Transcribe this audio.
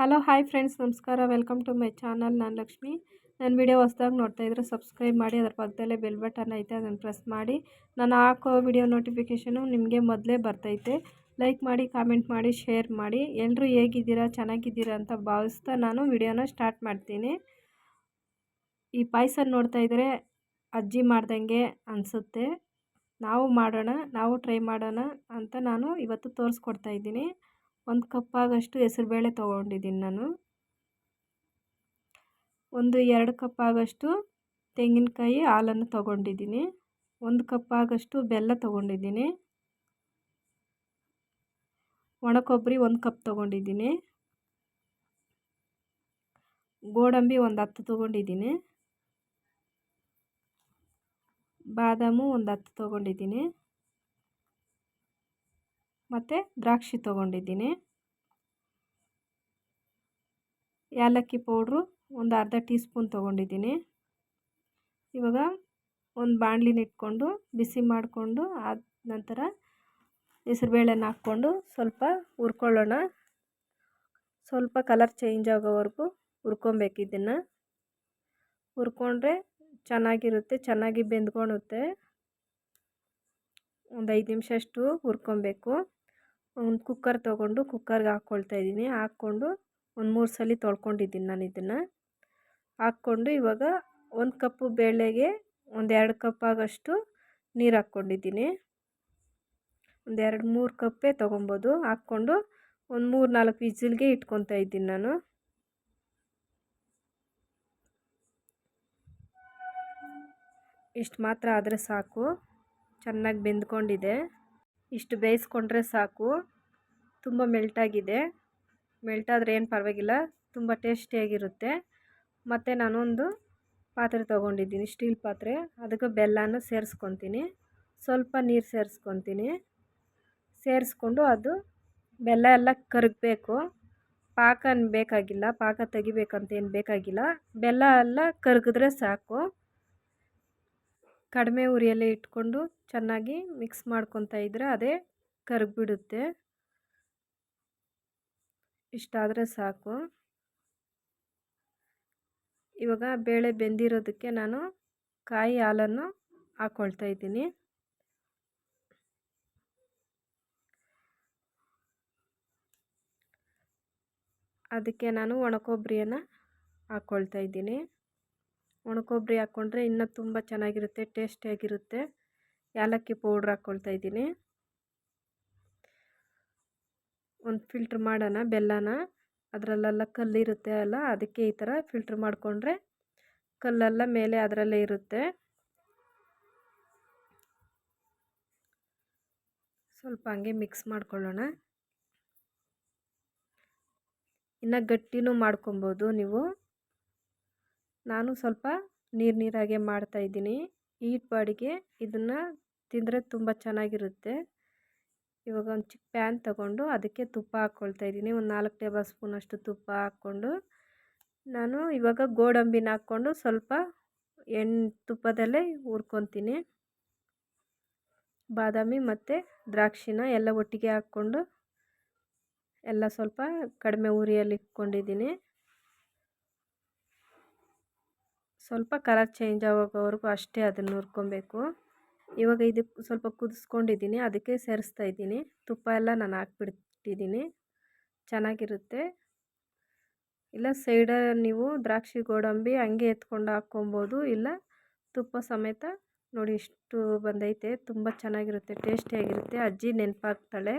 Hello, hi friends, ನಮಸ್ಕಾರ. Welcome to my channel. ನಾನು ಲಕ್ಷ್ಮಿ. ನನ್ನ ವಿಡಿಯೋ ಹೊಸ್ದಾಗಿ ನೋಡ್ತಾ ಇದ್ದರೆ ಸಬ್ಸ್ಕ್ರೈಬ್ ಮಾಡಿ, ಅದರ ಪಕ್ಕದಲ್ಲೇ ಬೆಲ್ ಬಟನ್ ಐತೆ, ಅದನ್ನು ಪ್ರೆಸ್ ಮಾಡಿ. ನಾನು ಹಾಕೋ ವಿಡಿಯೋ ನೋಟಿಫಿಕೇಷನು ನಿಮಗೆ ಮೊದಲೇ ಬರ್ತೈತೆ. ಲೈಕ್ ಮಾಡಿ, ಕಾಮೆಂಟ್ ಮಾಡಿ, ಶೇರ್ ಮಾಡಿ. ಎಲ್ಲರೂ ಹೇಗಿದ್ದೀರಾ, ಚೆನ್ನಾಗಿದ್ದೀರಾ ಅಂತ ಭಾವಿಸ್ತಾ ನಾನು ವಿಡಿಯೋನ ಸ್ಟಾರ್ಟ್ ಮಾಡ್ತೀನಿ. ಈ ಪಾಯಸ ನೋಡ್ತಾ ಇದ್ದರೆ ಅಜ್ಜಿ ಮಾಡ್ದಂಗೆ ಅನಿಸುತ್ತೆ. ನಾವು ಮಾಡೋಣ, ನಾವು ಟ್ರೈ ಮಾಡೋಣ ಅಂತ ನಾನು ಇವತ್ತು ತೋರಿಸ್ಕೊಡ್ತಾ ಇದ್ದೀನಿ. ಒಂದು ಕಪ್ಪಾಗಷ್ಟು ಹೆಸರುಬೇಳೆ ತೊಗೊಂಡಿದ್ದೀನಿ ನಾನು. ಒಂದು ಎರಡು ಆಗಷ್ಟು ತೆಂಗಿನಕಾಯಿ ಹಾಲನ್ನು ತೊಗೊಂಡಿದ್ದೀನಿ. ಒಂದು ಕಪ್ಪಾಗಷ್ಟು ಬೆಲ್ಲ ತೊಗೊಂಡಿದ್ದೀನಿ. ಒಣ ಕೊಬ್ಬರಿ ಒಂದು ಕಪ್ ತೊಗೊಂಡಿದ್ದೀನಿ. ಗೋಡಂಬಿ ಒಂದು ಹತ್ತು ತೊಗೊಂಡಿದ್ದೀನಿ. ಬಾದಾಮು ಒಂದು ಹತ್ತು ತೊಗೊಂಡಿದ್ದೀನಿ. ಮತ್ತು ದ್ರಾಕ್ಷಿ ತೊಗೊಂಡಿದ್ದೀನಿ. ಏಲಕ್ಕಿ ಪೌಡ್ರು ಒಂದು ಅರ್ಧ ಟೀ ಸ್ಪೂನ್ ತೊಗೊಂಡಿದ್ದೀನಿ. ಇವಾಗ ಒಂದು ಬಾಣಲಿನ ಇಟ್ಕೊಂಡು ಬಿಸಿ ಮಾಡಿಕೊಂಡು ಆದ ನಂತರ ಹೆಸ್ರುಬೇಳೆನ ಹಾಕ್ಕೊಂಡು ಸ್ವಲ್ಪ ಹುರ್ಕೊಳ್ಳೋಣ. ಸ್ವಲ್ಪ ಕಲರ್ ಚೇಂಜ್ ಆಗೋವರೆಗೂ ಹುರ್ಕೊಬೇಕು ಇದನ್ನು. ಹುರ್ಕೊಂಡ್ರೆ ಚೆನ್ನಾಗಿರುತ್ತೆ, ಚೆನ್ನಾಗಿ ಬೆಂದ್ಕೊಳುತ್ತೆ ಒಂದು ಐದು ನಿಮಿಷ ಅಷ್ಟು ಹುರ್ಕೊಬೇಕು. ಒಂದು ಕುಕ್ಕರ್ ತೊಗೊಂಡು ಕುಕ್ಕರ್ಗೆ ಹಾಕ್ಕೊಳ್ತಾ ಇದ್ದೀನಿ. ಹಾಕ್ಕೊಂಡು ಒಂದು ಮೂರು ಸಲ ತೊಳ್ಕೊಂಡಿದ್ದೀನಿ ನಾನು ಇದನ್ನು. ಹಾಕ್ಕೊಂಡು ಇವಾಗ ಒಂದು ಕಪ್ಪು ಬೇಳೆಗೆ ಒಂದು ಎರಡು ಕಪ್ ಆಗೋಷ್ಟು ನೀರು ಹಾಕ್ಕೊಂಡಿದ್ದೀನಿ. ಒಂದು ಎರಡು ಮೂರು ಕಪ್ಪೇ ತೊಗೊಬೋದು. ಹಾಕ್ಕೊಂಡು ಒಂದು ಮೂರು ನಾಲ್ಕು ವಿಜಿಲ್ಗೆ ಇಟ್ಕೊತಾ ಇದ್ದೀನಿ ನಾನು. ಇಷ್ಟು ಮಾತ್ರ ಆದರೆ ಸಾಕು. ಚೆನ್ನಾಗಿ ಬೆಂದ್ಕೊಂಡಿದೆ. ಇಷ್ಟು ಬೇಯಿಸ್ಕೊಂಡ್ರೆ ಸಾಕು. ತುಂಬ ಮೆಲ್ಟಾಗಿದೆ. ಮೆಲ್ಟಾದರೆ ಏನು ಪರವಾಗಿಲ್ಲ. ತುಂಬ ಟೇಸ್ಟಿಯಾಗಿರುತ್ತೆ. ಮತ್ತು ನಾನೊಂದು ಪಾತ್ರೆ ತೊಗೊಂಡಿದ್ದೀನಿ, ಸ್ಟೀಲ್ ಪಾತ್ರೆ. ಅದಕ್ಕೆ ಬೆಲ್ಲನ ಸೇರಿಸ್ಕೊತೀನಿ. ಸ್ವಲ್ಪ ನೀರು ಸೇರಿಸ್ಕೊತೀನಿ. ಸೇರಿಸ್ಕೊಂಡು ಅದು ಬೆಲ್ಲ ಎಲ್ಲ ಕರಗಬೇಕು. ಪಾಕ ಬೇಕಾಗಿಲ್ಲ. ಪಾಕ ತೆಗಿಬೇಕಂತೇನು ಬೇಕಾಗಿಲ್ಲ. ಬೆಲ್ಲ ಎಲ್ಲ ಕರಗಿದ್ರೆ ಸಾಕು. ಕಡಿಮೆ ಉರಿಯಲ್ಲೇ ಇಟ್ಕೊಂಡು ಚೆನ್ನಾಗಿ ಮಿಕ್ಸ್ ಮಾಡ್ಕೊತಾ ಇದ್ದರೆ ಅದೇ ಕರಗಿಬಿಡುತ್ತೆ. ಇಷ್ಟಾದರೆ ಸಾಕು. ಇವಾಗ ಬೇಳೆ ಬೆಂದಿರೋದಕ್ಕೆ ನಾನು ಕಾಯಿ ಹಾಲನ್ನು ಹಾಕ್ಕೊಳ್ತಾ ಇದ್ದೀನಿ. ಅದಕ್ಕೆ ನಾನು ಒಣಕೊಬ್ಬರಿಯನ್ನು ಹಾಕ್ಕೊಳ್ತಾ ಇದ್ದೀನಿ. ಒಣಕೊಬ್ಬರಿ ಹಾಕ್ಕೊಂಡ್ರೆ ಇನ್ನೂ ತುಂಬ ಚೆನ್ನಾಗಿರುತ್ತೆ ಟೇಸ್ಟಿಯಾಗಿರುತ್ತೆ ಏಲಕ್ಕಿ ಪೌಡ್ರ್ ಹಾಕ್ಕೊಳ್ತಾ ಇದ್ದೀನಿ. ಒಂದು ಫಿಲ್ಟ್ರ್ ಮಾಡೋಣ, ಬೆಲ್ಲನ. ಅದರಲ್ಲೆಲ್ಲ ಕಲ್ಲಿರುತ್ತೆ ಅಲ್ಲ, ಅದಕ್ಕೆ ಈ ಥರ ಫಿಲ್ಟ್ರ್ ಮಾಡಿಕೊಂಡ್ರೆ ಕಲ್ಲೆಲ್ಲ ಮೇಲೆ ಅದರಲ್ಲೇ ಇರುತ್ತೆ. ಸ್ವಲ್ಪ ಹಂಗೆ ಮಿಕ್ಸ್ ಮಾಡ್ಕೊಳ್ಳೋಣ. ಇನ್ನು ಗಟ್ಟಿನೂ ಮಾಡ್ಕೊಬೋದು ನೀವು. ನಾನು ಸ್ವಲ್ಪ ನೀರು ನೀರಾಗೆ ಮಾಡ್ತಾಯಿದ್ದೀನಿ ಈಟ್ ಬಾಡಿಗೆ ಇದನ್ನು ತಿಂದರೆ ತುಂಬ ಚೆನ್ನಾಗಿರುತ್ತೆ. ಇವಾಗ ಒಂದು ಚಿಕ್ಕ ಪ್ಯಾನ್ ತಗೊಂಡು ಅದಕ್ಕೆ ತುಪ್ಪ ಹಾಕ್ಕೊಳ್ತಾ ಇದ್ದೀನಿ. ಒಂದು ನಾಲ್ಕು ಟೇಬಲ್ ಸ್ಪೂನಷ್ಟು ತುಪ್ಪ ಹಾಕ್ಕೊಂಡು ನಾನು ಇವಾಗ ಗೋಡಂಬಿನ ಹಾಕ್ಕೊಂಡು ಸ್ವಲ್ಪ ಎಣ್ಣೆ ತುಪ್ಪದಲ್ಲೇ ಹುರ್ಕೊತೀನಿ. ಬಾದಾಮಿ ಮತ್ತು ದ್ರಾಕ್ಷಿನ ಎಲ್ಲ ಒಟ್ಟಿಗೆ ಹಾಕ್ಕೊಂಡು ಎಲ್ಲ ಸ್ವಲ್ಪ ಕಡಿಮೆ ಉರಿಯಲ್ಲಿ ಇಟ್ಕೊಂಡಿದ್ದೀನಿ. ಸ್ವಲ್ಪ ಕಲರ್ ಚೇಂಜ್ ಆಗೋವರೆಗೂ ಅಷ್ಟೇ ಅದನ್ನು ಹುರ್ಕೊಬೇಕು. ಇವಾಗ ಇದಕ್ಕೆ ಸ್ವಲ್ಪ ಕುದಿಸ್ಕೊಂಡಿದ್ದೀನಿ, ಅದಕ್ಕೆ ಸೇರಿಸ್ತಾ ಇದ್ದೀನಿ. ತುಪ್ಪ ಎಲ್ಲ ನಾನು ಹಾಕ್ಬಿಟ್ಟಿದ್ದೀನಿ. ಚೆನ್ನಾಗಿರುತ್ತೆ. ಇಲ್ಲ, ಸೈಡ ನೀವು ದ್ರಾಕ್ಷಿ, ಗೋಡಂಬಿ ಹಂಗೆ ಎತ್ಕೊಂಡು ಹಾಕ್ಕೊಬೋದು. ಇಲ್ಲ, ತುಪ್ಪ ಸಮೇತ ನೋಡಿ ಇಷ್ಟು ಬಂದೈತೆ. ತುಂಬ ಚೆನ್ನಾಗಿರುತ್ತೆ, ಟೇಸ್ಟಿಯಾಗಿರುತ್ತೆ. ಅಜ್ಜಿ ನೆನಪಾಗ್ತಾಳೆ.